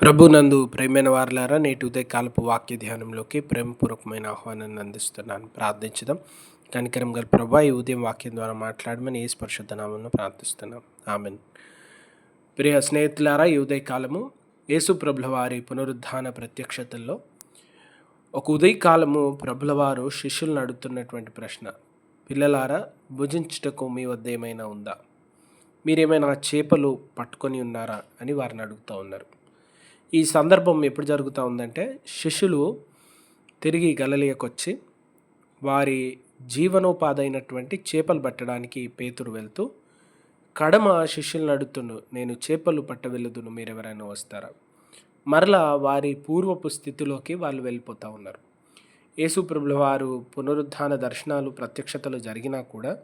ప్రభునందు ప్రేమైన వారులారా నేటి ఉదయకాలపు వాక్య ధ్యానంలోకి ప్రేమపూర్వకమైన ఆహ్వానాన్ని అందిస్తున్నాను. ప్రార్థించడం కనికరం గల ప్రభా ఈ ఉదయం వాక్యం ద్వారా మాట్లాడమని ఏ స్పర్శత నామంలో ప్రార్థిస్తున్నాం. ఆమెన్. ప్రియ స్నేహితులారా ఈ ఉదయకాలము యేసు ప్రభుల వారి పునరుద్ధాన ప్రత్యక్షతల్లో ఒక ఉదయకాలము ప్రభుల వారు శిష్యులను అడుగుతున్నటువంటి ప్రశ్న. పిల్లలారా భుజించుటకు మీ వద్ద ఏమైనా ఉందా? మీరేమైనా చేపలు పట్టుకొని ఉన్నారా అని వారిని అడుగుతూ ఉన్నారు. ఈ సందర్భం ఎప్పుడు జరుగుతూ ఉందంటే శిష్యులు తిరిగి గలలియకు వచ్చి వారి జీవనోపాధి అయినటువంటి చేపలు పట్టడానికి పేతురు వెళ్తూ కడమ శిష్యులను అడుగుతును నేను చేపలు పట్ట వెళ్ళదును మీరు ఎవరైనా వస్తారా? మరలా వారి పూర్వపు స్థితిలోకి వాళ్ళు వెళ్ళిపోతూ ఉన్నారు. యేసుప్రభుల వారు పునరుద్ధాన దర్శనాలు ప్రత్యక్షతలు జరిగినా కూడా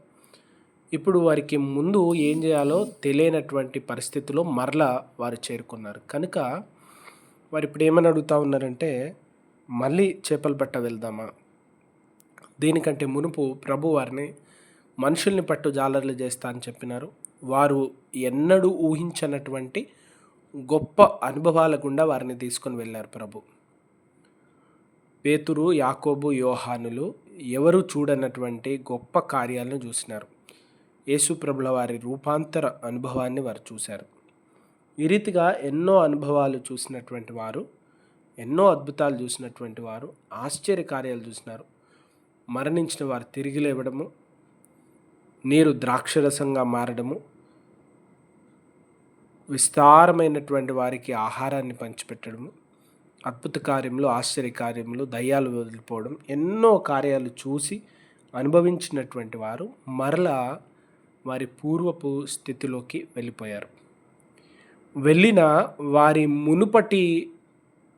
ఇప్పుడు వారికి ముందు ఏం చేయాలో తెలియనటువంటి పరిస్థితిలో మరలా వారు చేరుకున్నారు. కనుక వారు ఇప్పుడు ఏమని అడుగుతూ ఉన్నారంటే మళ్ళీ చేపలు పట్ట వెళ్దామా? దీనికంటే మునుపు ప్రభు వారిని మనుషుల్ని పట్టు జాలర్లు చేస్తా అని చెప్పినారు. వారు ఎన్నడూ ఊహించనటువంటి గొప్ప అనుభవాల గుండా వారిని తీసుకొని వెళ్ళారు ప్రభు. పేతురు యాకోబు యోహానులు ఎవరు చూడనటువంటి గొప్ప కార్యాలను చూసినారు. యేసు ప్రభుల వారి రూపాంతర అనుభవాన్ని వారు చూశారు. ఈ రీతిగా ఎన్నో అనుభవాలు చూసినటువంటి వారు ఎన్నో అద్భుతాలు చూసినటువంటి వారు ఆశ్చర్య కార్యాలు చూసినారు. మరణించిన వారు తిరిగి లేవడము నీరు ద్రాక్షరసంగా మారడము విస్తారమైనటువంటి వారికి ఆహారాన్ని పంచిపెట్టడము అద్భుత కార్యములు ఆశ్చర్య కార్యములు దయ్యాలు వదిలిపోవడం ఎన్నో కార్యాలు చూసి అనుభవించినటువంటి వారు మరలా వారి పూర్వపు స్థితిలోకి వెళ్ళిపోయారు. వెళ్ళిన వారి మునుపటి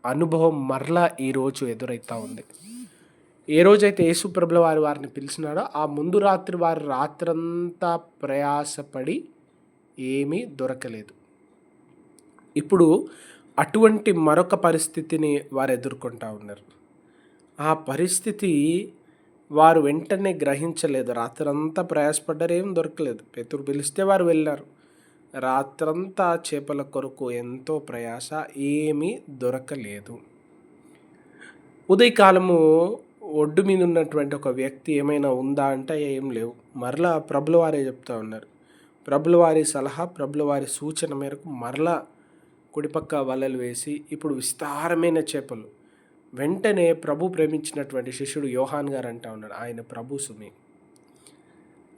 అనుభవం మరలా ఈరోజు ఎదురవుతూ ఉంది. ఏ రోజైతే యేసుప్రభుల వారి వారిని పిలిచినాడో ఆ ముందు రాత్రి వారి రాత్రంతా ప్రయాసపడి ఏమీ దొరకలేదు. ఇప్పుడు అటువంటి మరొక పరిస్థితిని వారు ఎదుర్కొంటా ఉన్నారు. ఆ పరిస్థితి వారు వెంటనే గ్రహించలేదు. రాత్రంతా ప్రయాసపడ్డారు ఏం దొరకలేదు. పేతురు పిలిస్తే వారు వెళ్ళారు. రాత్రంతా చేపల కొరకు ఎంతో ప్రయాస ఏమీ దొరకలేదు. ఉదయకాలము ఒడ్డు మీద ఉన్నటువంటి ఒక వ్యక్తి ఏమైనా ఉందా అంటే ఏం లేవు. మరలా ప్రభుల వారే చెప్తా ఉన్నారు. ప్రభుల వారి సలహా ప్రభుల వారి సూచన మేరకు మరలా కుడిపక్క వలలు వేసి ఇప్పుడు విస్తారమైన చేపలు. వెంటనే ప్రభు ప్రేమించినటువంటి శిష్యుడు యోహాన్ గారు అంటా ఉన్నాడు ఆయన ప్రభు సుమి.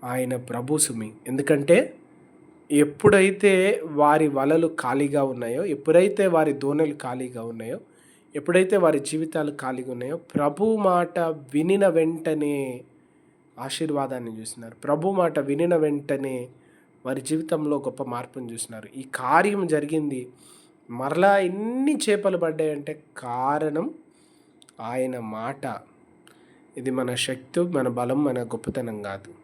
ఆయన ప్రభు సుమి. ఎందుకంటే ఎప్పుడైతే వారి వలలు ఖాళీగా ఉన్నాయో ఎప్పుడైతే వారి దోణలు ఖాళీగా ఉన్నాయో ఎప్పుడైతే వారి జీవితాలు ఖాళీగా ఉన్నాయో ప్రభు మాట వినిన వెంటనే ఆశీర్వాదాన్ని చూసినారు. ప్రభు మాట వినిన వెంటనే వారి జీవితంలో గొప్ప మార్పును చూసినారు. ఈ కార్యం జరిగింది. మరలా ఎన్ని చేపలు పడ్డాయంటే కారణం ఆయన మాట. ఇది మన శక్తి మన బలం మన గొప్పతనం కాదు.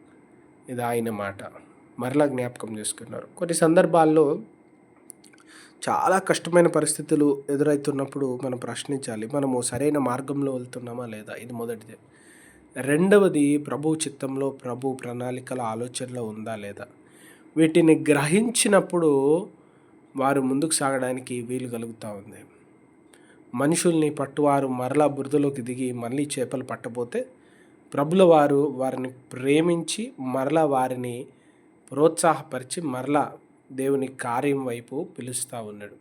ఇది ఆయన మాట. మరలా జ్ఞాపకం చేసుకున్నారు. కొన్ని సందర్భాల్లో చాలా కష్టమైన పరిస్థితులు ఎదురవుతున్నప్పుడు మనం ప్రశ్నించాలి మనము సరైన మార్గంలో వెళ్తున్నామా లేదా? ఇది మొదటిది. రెండవది ప్రభు చిత్తంలో ప్రభు ప్రణాళికల ఆలోచనలో ఉందా లేదా? వీటిని గ్రహించినప్పుడు వారు ముందుకు సాగడానికి వీలు కలుగుతూ ఉంది. మనుషుల్ని పట్టువారు మరలా బురదలోకి దిగి మళ్ళీ చేపలు పట్టబోతే ప్రభుల వారు వారిని ప్రేమించి మరలా వారిని ప్రోత్సాహపరిచి మరలా దేవుని కార్యం వైపు పిలుస్తూ ఉన్నాడు.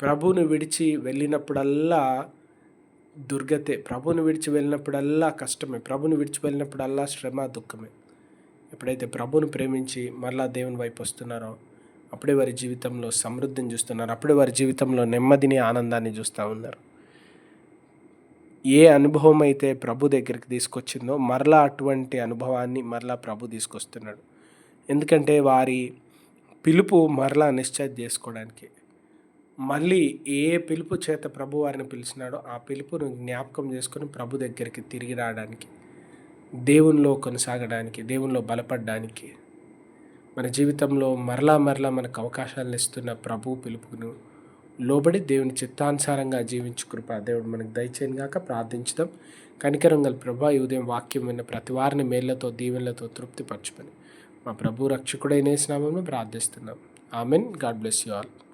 ప్రభువుని విడిచి వెళ్ళినప్పుడల్లా దుర్గతే ప్రభుని విడిచి వెళ్ళినప్పుడల్లా కష్టమే ప్రభుని విడిచి వెళ్ళినప్పుడల్లా శ్రమ దుఃఖమే. ఎప్పుడైతే ప్రభుని ప్రేమించి మరలా దేవుని వైపు వస్తున్నారో అప్పుడే వారి జీవితంలో సమృద్ధిని చూస్తున్నారు అప్పుడే వారి జీవితంలో నెమ్మదిని ఆనందాన్ని చూస్తూ ఉన్నారు. ఏ అనుభవం అయితే ప్రభు దగ్గరికి తీసుకొచ్చిందో మరలా అటువంటి అనుభవాన్ని మరలా ప్రభు తీసుకొస్తున్నాడు. ఎందుకంటే వారి పిలుపు మరలా నిశ్చయ చేసుకోవడానికి. మళ్ళీ ఏ పిలుపు చేత ప్రభు వారిని పిలిచినాడో ఆ పిలుపును జ్ఞాపకం చేసుకొని ప్రభు దగ్గరికి తిరిగి రావడానికి దేవునిలో కొనసాగడానికి దేవునిలో బలపడడానికి మన జీవితంలో మరలా మరలా మనకు అవకాశాలను ఇస్తున్న ప్రభు పిలుపును లోబడి దేవుని చిత్తానుసారంగా జీవించు కృప దేవుడు మనకు దయచేయను గాక ప్రార్థించుదాం. కనికరంగల్ ప్రభా ఈ ఉదయం వాక్యం విన్న ప్రతి వారిని మేళ్ళతో దీవెనలతో తృప్తిపరచుకొని మా ప్రభు రక్షకుడైన స్నామంలో ప్రార్థిస్తున్నాం. Amen. God bless you all.